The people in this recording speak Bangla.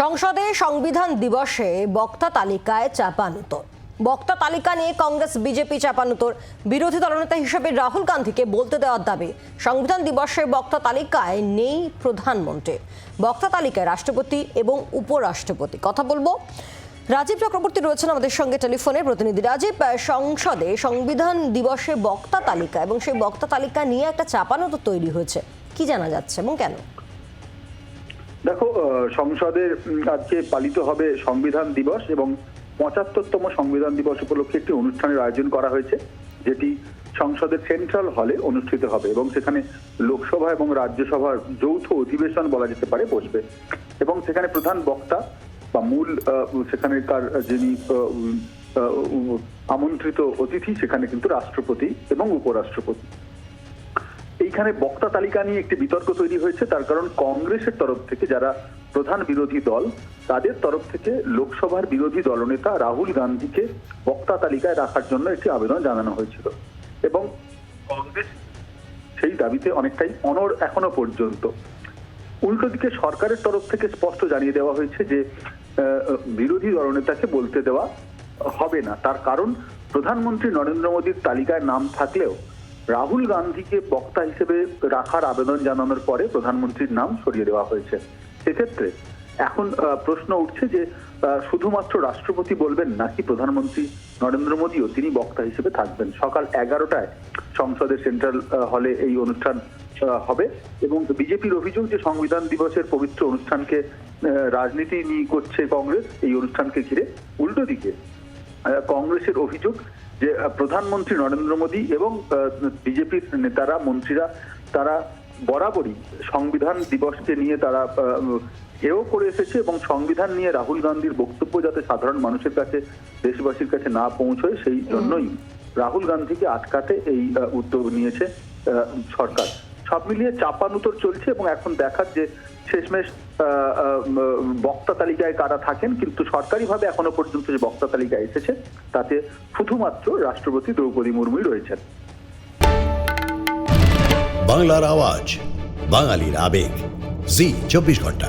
সংসদে সংবিধান দিবসে বক্তা তালিকায় চাপানুতর। বক্তা তালিকা নিয়ে কংগ্রেস, বিজেপি চাপানুতর। বিরোধী দলনেতা হিসেবে রাহুল গান্ধীকে বলতে দেওয়ার দাবি, সংবিধান দিবসে বক্তা তালিকায় নেই প্রধানমন্ত্রী। বক্তা তালিকায় রাষ্ট্রপতি এবং উপরাষ্ট্রপতি। কথা বলব। রাজীব চক্রবর্তী রয়েছেন আমাদের সঙ্গে টেলিফোনে। প্রতিনিধি রাজীব সংসদে সংবিধান দিবসে বক্তা তালিকা এবং সেই বক্তা তালিকা নিয়ে একটা চাপানুতর তৈরি হয়েছে। কি জানা যাচ্ছে এবং কেন? দেখো সংসদের আজকে পালিত হবে সংবিধান দিবস এবং পঁচাত্তরতম সংবিধান দিবস উপলক্ষে একটি অনুষ্ঠানের আয়োজন করা হয়েছে, যেটি সংসদের সেন্ট্রাল হলে অনুষ্ঠিত হবে এবং সেখানে লোকসভা এবং রাজ্যসভার যৌথ অধিবেশন বলা যেতে পারে, বসবে। এবং সেখানে প্রধান বক্তা বা মূল সেখানকার যিনি আমন্ত্রিত অতিথি, সেখানে কিন্তু রাষ্ট্রপতি এবং উপরাষ্ট্রপতি। এইখানে বক্তা তালিকা নিয়ে একটি বিতর্ক তৈরি হয়েছে, তার কারণ কংগ্রেসের তরফ থেকে যারা প্রধান বিরোধী দল, তাদের তরফ থেকে লোকসভার বিরোধী দলনেতা রাহুল গান্ধীকে বক্তা তালিকায় রাখার জন্য একটি আবেদন জানানো হয়েছিল। এবং কংগ্রেস সেই দাবিতে অনেকটাই অনর এখনও পর্যন্ত। উল্টো দিকে সরকারের তরফ থেকে স্পষ্ট জানিয়ে দেওয়া হয়েছে যে বিরোধী দলনেতাকে বলতে দেওয়া হবে না। তার কারণ, প্রধানমন্ত্রী নরেন্দ্র মোদীর তালিকায় নাম থাকলেও রাহুল গান্ধীকে বক্তা হিসেবে রাখার আবেদন জানানোর পরে প্রধানমন্ত্রীর নাম সরিয়ে দেওয়া হয়েছে। সেক্ষেত্রে এখন প্রশ্ন উঠছে যে শুধুমাত্র রাষ্ট্রপতি বলবেন নাকি প্রধানমন্ত্রী নরেন্দ্র মোদীও তিনি বক্তা হিসেবে থাকবেন? সকাল এগারোটায় সংসদের সেন্ট্রাল হলে এই অনুষ্ঠান হবে এবং বিজেপির অভিযোগ যে সংবিধান দিবসের পবিত্র অনুষ্ঠানকে রাজনীতি নিয়ে করছে কংগ্রেস, এই অনুষ্ঠানকে ঘিরে উল্টো দিকে কংগ্রেসের অভিযোগ যে প্রধানমন্ত্রী নরেন্দ্র মোদী এবং বিজেপির নেতারা মন্ত্রীরা তারা বরাবরই সংবিধান দিবসকে নিয়ে তারা এও করে এসেছে এবং সংবিধান নিয়ে রাহুল গান্ধীর বক্তব্য যাতে সাধারণ মানুষের কাছে দেশবাসীর কাছে না পৌঁছয় সেই জন্যই রাহুল গান্ধীকে আটকাতে এই উদ্যোগ নিয়েছে সরকার। সব মিলিয়ে চাপানুতর চলছে এবং এখন দেখার যে শেষমেশ বক্তা তালিকায় কারা থাকেন, কিন্তু সরকারিভাবে এখনও পর্যন্ত যে বক্তা তালিকা এসেছে, তাতে শুধুমাত্র রাষ্ট্রপতি দ্রৌপদী মুর্মুই রয়েছেন। বাংলার আওয়াজ, বাঙালির আবেগ, জি, চব্বিশ ঘণ্টা।